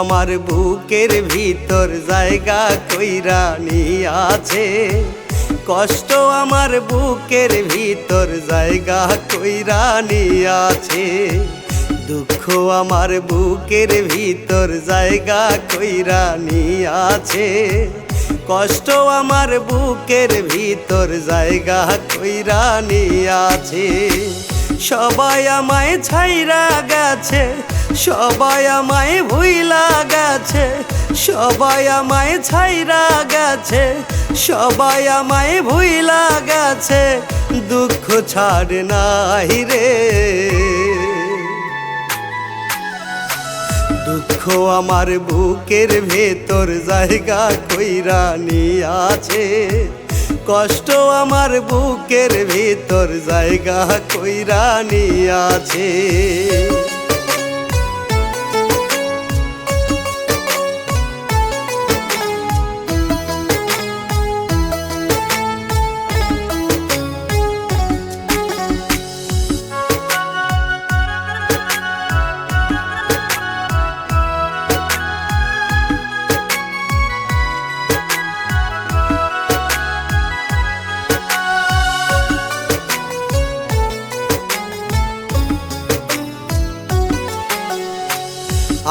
আমার বুকের ভিতর জায়গা কইরা আছে কষ্ট আমার বুকের ভিতর জায়গা কইরা আছে দুঃখ আমার বুকের ভিতর জায়গা কইরা আছে কষ্ট আমার বুকের ভিতর জায়গা কইরা আছে সবাই আমায় ছাইরা গেছে সবাই আমায় ভুইলা গেছে, সবাই আমায় ছাইরা গেছে, সবাই আমায় ভুইলা গেছে, দুঃখ ছাড় নাই রে। দুঃখ আমার বুকের ভেতর জায়গা কইরা আছে কষ্ট আমার বুকের ভেতর জায়গা কইরা আছে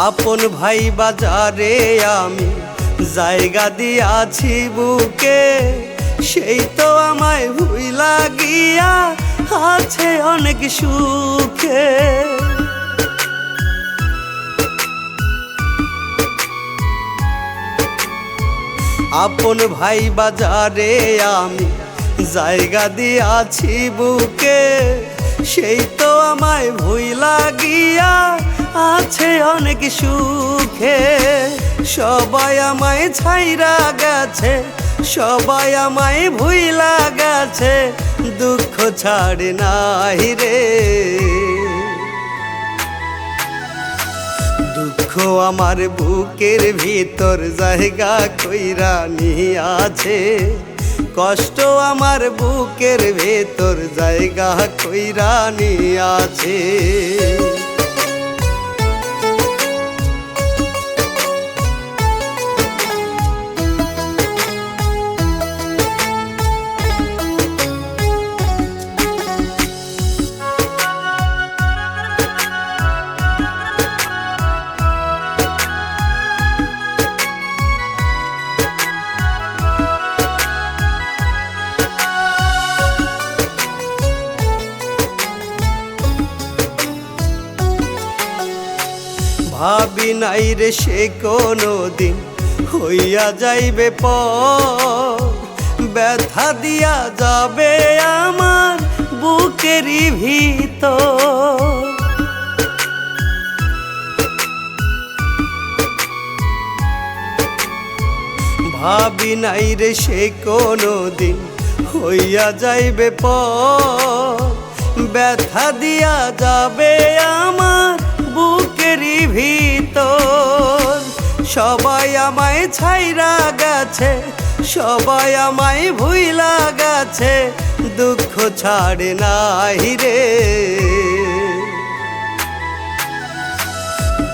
আপন ভাই বাজারে আমি জায়গা দিয়াছি বুকে, সেই তো আমায় ভুই লাগিয়া আছে অনেক সুখে। আপন ভাই বাজারে আমি জায়গা দিয়াছি বুকে সেই তো আমায় ভুইলা গিয়া আছে অনেক সুখে। সবাই আমায় ছাইরা গেছে, সবাই আমায় ভুইলা গেছে দুঃখ ছাড়ে নাই রে। দুঃখ আমার বুকের ভিতর জায়গা কইরা নিয়ে আছে। কষ্ট আমার বুকের ভেতর জায়গা কইরানি আছে। ভাবি নাই রে সে কোনো দিন হইয়া যাইবে প ব্যথা দিয়া যাবে আমার বুকেরই ভিতর। ভাবি নাই রে সে কোনো দিন হইয়া যাইবে প ব্যথা দিয়া যাবে আমার বুকেরই ভিতর। সবাই আমায় ছাইরা গেছে, সবাই আমায় ভুইলা গেছে, দুঃখ ছাড়ে নাই রে।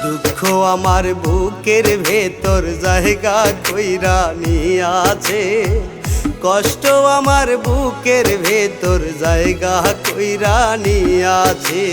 দুঃখ আমার বুকের ভেতর জায়গা কইরা আছে। কষ্ট আমার বুকের ভেতর জায়গা কইরা আছে।